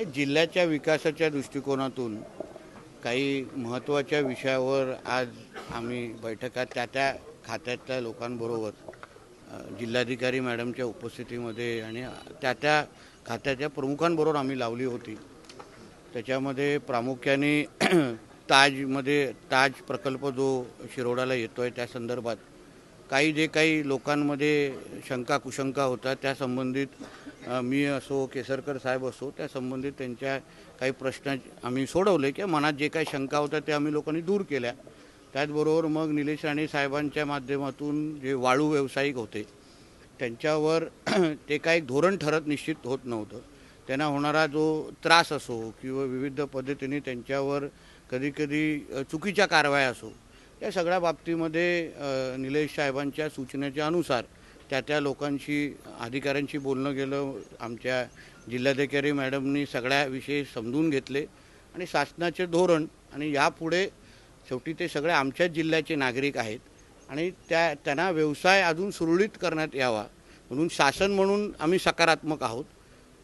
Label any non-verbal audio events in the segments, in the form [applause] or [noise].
हे जिल्ह्याच्या विकासाच्या दृष्टिकोनातून काही महत्त्वाच्या विषयावर आज आम्ही बैठका त्या त्या खात्यातल्या लोकांबरोबर जिल्हाधिकारी मॅडमच्या उपस्थितीमध्ये आणि त्या त्या खात्याच्या प्रमुखांबरोबर आम्ही लावली होती. त्याच्यामध्ये प्रामुख्याने [clears throat] ताजमध्ये ताज प्रकल्प जो शिरोडाला येतो आहे त्या संदर्भात काही जे काही लोकांमध्ये शंका कुशंका होता त्या संबंधित मी असो केसरकर साहेब असो त्या संबंधित त्यांच्या काही प्रश्न आम्ही सोडवले किंवा मनात जे काही शंका होत्या त्या आम्ही लोकांनी दूर केल्या. त्याचबरोबर मग निलेश राणे साहेबांच्या माध्यमातून जे वाळू व्यावसायिक होते त्यांच्यावर [clears throat] ते काय एक धोरण ठरत निश्चित होत नव्हतं. त्यांना होणारा जो त्रास असो किंवा विविध पद्धतीने त्यांच्यावर कधीकधी चुकीच्या कारवाया असो या सगळ्या बाबतीमध्ये निलेश साहेबांच्या सूचनेच्या अनुसार त्या त्या लोकांशी अधिकाऱ्यांशी बोलणं गेलं. आमच्या जिल्हाधिकारी मॅडमनी सगळ्या विषयी समजून घेतले. आणि शासनाचे धोरण आणि यापुढे शेवटी ते सगळे आमच्याच जिल्ह्याचे नागरिक आहेत. आणि त्या त्यांना व्यवसाय अजून सुरळीत करण्यात यावा म्हणून शासन म्हणून आम्ही सकारात्मक आहोत.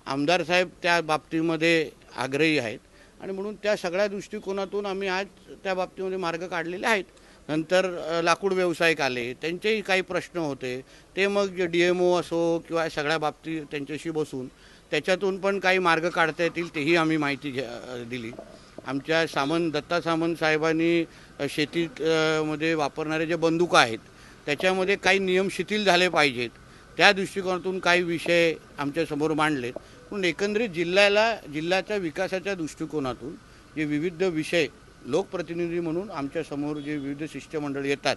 आमदार साहेब त्या बाबतीमध्ये आग्रही आहेत. आणि म्हणून त्या सगळ्या दृष्टिकोनातून आम्ही आज त्या बाबतीमध्ये मार्ग काढलेले आहेत. नंतर लाकूड व्यावसायिक आले. त्यांचेही काही प्रश्न होते. ते मग डी एम ओ असो किंवा सगळ्या बाबतीत त्यांच्याशी बसून त्याच्यातून पण काही मार्ग काढता येतील तेही आम्ही माहिती घ्या दिली. आमच्या सामंत दत्ता सामंत साहेबांनी शेतीत मध्ये वापरणारे जे बंदुका आहेत त्याच्यामध्ये काही नियम शिथिल झाले पाहिजेत. त्या दृष्टिकोनातून काही विषय आमच्यासमोर मांडलेत. पण एकंदरीत जिल्ह्याला जिल्ह्याच्या विकासाच्या दृष्टिकोनातून जे विविध विषय लोकप्रतिनिधी म्हणून आमच्यासमोर जे विविध शिष्टमंडळ येतात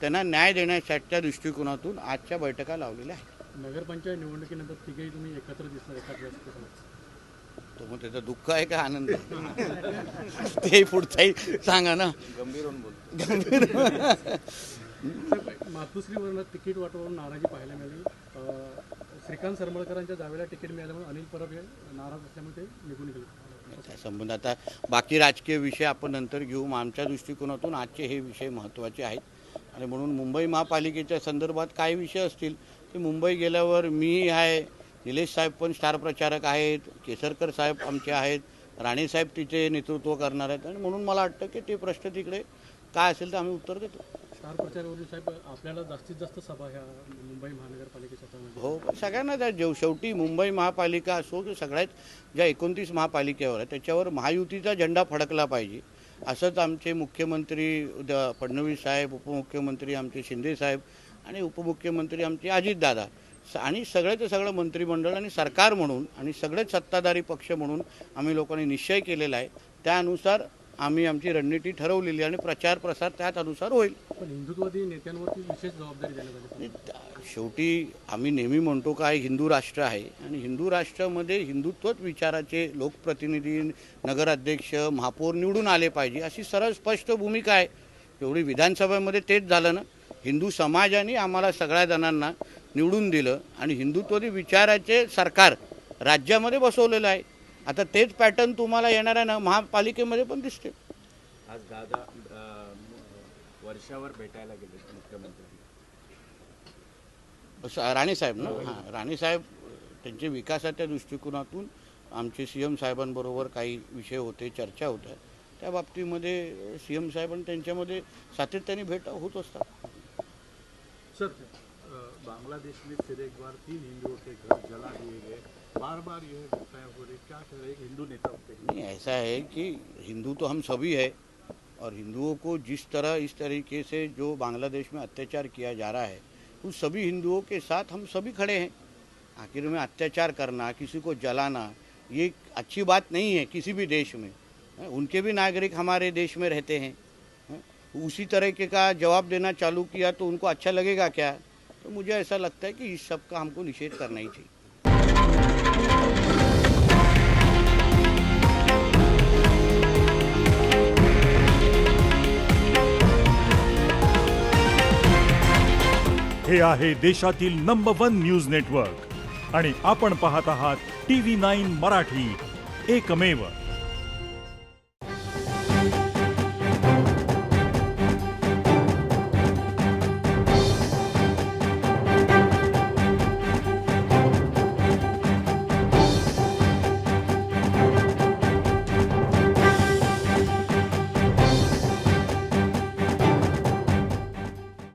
त्यांना न्याय देण्यासाठीच्या दृष्टिकोनातून आजच्या बैठका लावलेल्या आहेत. नगरपंचायत निवडणुकीनंतर तिघेही तुम्ही एकत्र दिसणार तो मग त्याचा दुःख आहे का आनंद? आहे? ते पुढचाही सांगा ना. मातुश्रीवरनं तिकीट वाटवून नाराजी पाहायला मिळाली. श्रीकांत सरमळकरांच्या जावेला तिकीट मिळाल्यामुळे अनिल परब हे नाराज असल्यामुळे ते निघून गेले. संबंध. आता बाकी राजकीय विषय आपण नंतर घेऊ. मग आमच्या दृष्टिकोनातून आजचे हे विषय महत्त्वाचे आहेत. आणि म्हणून मुंबई महापालिकेच्या संदर्भात काय विषय असतील ते मुंबई गेल्यावर मी आहे निलेश साहेब पण स्टार प्रचारक आहेत केसरकर साहेब आमचे आहेत राणेसाहेब तिचे नेतृत्व करणार आहेत. आणि म्हणून मला वाटतं की ते प्रश्न तिकडे काय असेल तर आम्ही उत्तर देतो. स्टार प्रचारवरील साहेब आपल्याला जास्तीत जास्त सभा ह्या मुंबई महानगरपालिकेच्या हो सगळ्यांना त्या जेव शेवटी मुंबई महापालिका असो की सगळ्यात ज्या एकोणतीस महापालिकेवर आहे त्याच्यावर महायुतीचा झेंडा फडकला पाहिजे. असंच आमचे मुख्यमंत्री द फडणवीस साहेब उपमुख्यमंत्री आमचे शिंदे साहेब आणि उपमुख्यमंत्री आमचे अजितदादा स- आणि सगळ्याचं सगळं मंत्रिमंडळ आणि सरकार म्हणून आणि सगळेच सत्ताधारी पक्ष म्हणून आम्ही लोकांनी निश्चय केलेला आहे. त्यानुसार आम्ही आमची रणनीती ठरवलेली आणि प्रचार प्रसार त्याच अनुसार होईल. पण हिंदुत्ववादी नेत्यांवरती विशेष जबाबदारी शेवटी आम्ही नेहमी म्हणतो का हिंदू राष्ट्र आहे. आणि हिंदू राष्ट्रामध्ये हिंदुत्वच विचाराचे लोकप्रतिनिधी नगराध्यक्ष महापौर निवडून आले पाहिजे अशी सरळ स्पष्ट भूमिका आहे. एवढी विधानसभेमध्ये तेच झालं ना. हिंदू समाजाने आम्हाला सगळ्या जणांना निवडून दिलं आणि हिंदुत्ववादी विचाराचे सरकार राज्यामध्ये बसवलेलं आहे. आता तेच पॅटर्न तुम्हाला येणाऱ्या ना महापालिकेमध्ये पण दिसते. आज दादा वर्षावर भेटायला गेले मुख्यमंत्री राणेसाहेब ना? हां. राणेसाहेब त्यांचे विकासाच्या दृष्टिकोनातून आमचे सी एम साहेबांबरोबर काही विषय होते चर्चा होत्या त्या बाबतीमध्ये सी एम साहेब आणि त्यांच्यामध्ये सातत्याने भेट होत असतात. सर बांग्लादेश में फिर एक बार तीन हिंदुओं के घर जला दिए गए। बार बार यह घटनाएँ हो रही क्या कह रहे हिंदू नेता नहीं ऐसा है कि हिंदू तो हम सभी है और हिंदुओं को जिस तरह इस तरीके से जो बांग्लादेश में अत्याचार किया जा रहा है उस सभी हिंदुओं के साथ हम सभी खड़े हैं। आखिर में अत्याचार करना किसी को जलाना ये अच्छी बात नहीं है किसी भी देश में। उनके भी नागरिक हमारे देश में रहते हैं, उसी तरीके का जवाब देना चालू किया तो उनको अच्छा लगेगा क्या? तो मुझे ऐसा लगता है कि इस सब का हमको निषेध करना ही चाहिए। हे आहे देशातील नंबर वन न्यूज नेटवर्क आणि आपण पाहत आहात टी व्ही नाईन मराठी. एकमेव.